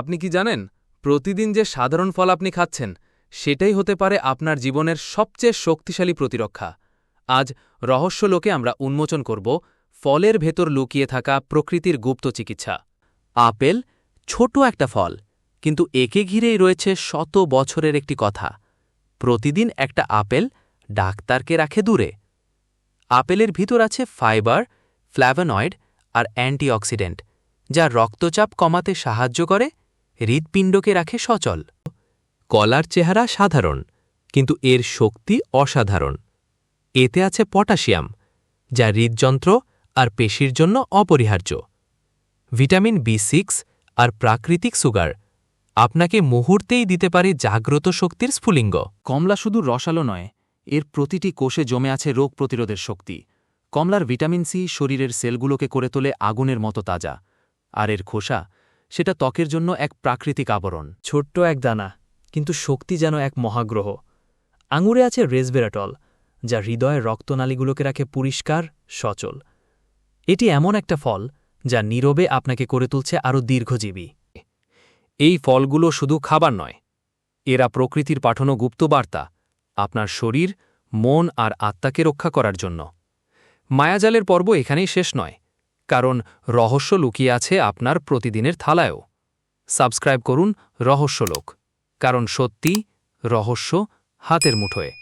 আপনি কি জানেন, প্রতিদিন যে সাধারণ ফল আপনি খাচ্ছেন, সেটাই হতে পারে আপনার জীবনের সবচেয়ে শক্তিশালী প্রতিরক্ষা। আজ রহস্য লোকে আমরা উন্মোচন করব ফলের ভেতর লুকিয়ে থাকা প্রকৃতির গুপ্ত চিকিৎসা। আপেল ছোট একটা ফল, কিন্তু একে ঘিরেই রয়েছে শত বছরের একটি কথা। প্রতিদিন একটা আপেল ডাক্তারকে রাখে দূরে। আপেলের ভিতর আছে ফাইবার ফ্ল্যাভানয়েড আর অ্যান্টিঅক্সিডেন্ট, যা রক্তচাপ কমাতে সাহায্য করে হৃৎপিণ্ডকে রাখে সচল। কলার চেহারা সাধারণ, কিন্তু এর শক্তি অসাধারণ। এতে আছে পটাশিয়াম, যা হৃদযন্ত্র আর পেশির জন্য অপরিহার্য। ভিটামিন বি সিক্স আর প্রাকৃতিক সুগার আপনাকে মুহূর্তেই দিতে পারে জাগ্রত শক্তির স্ফুলিঙ্গ। কমলা শুধু রসালো নয়, এর প্রতিটি কোষে জমে আছে রোগ প্রতিরোধের শক্তি। কমলার ভিটামিন সি শরীরের সেলগুলোকে করে তোলে আগুনের মতো তাজা, আর এর খোসা সেটা ত্বকের জন্য এক প্রাকৃতিক আবরণ। ছোট্ট এক দানা, কিন্তু শক্তি যেন এক মহাগ্রহ। আঙুরে আছে রেসবেরাটল যা হৃদয়ের রক্তনালীগুলোকে রাখে পরিষ্কার, সচল। এটি এমন একটা ফল, যা নীরবে আপনাকে করে তুলছে আরও দীর্ঘজীবী। এই ফলগুলো শুধু খাবার নয়, এরা প্রকৃতির পাঠানো গুপ্তবার্তা, আপনার শরীর, মন আর আত্মাকে রক্ষা করার জন্য। মায়াজালের পর্ব এখানেই শেষ নয়। কারণ রহস্য লুকিয়ে আছে আপনার প্রতিদিনের থালায়ও। সাবস্ক্রাইব করুন রহস্যলোক কারণ সত্যি রহস্য হাতের মুঠোয়।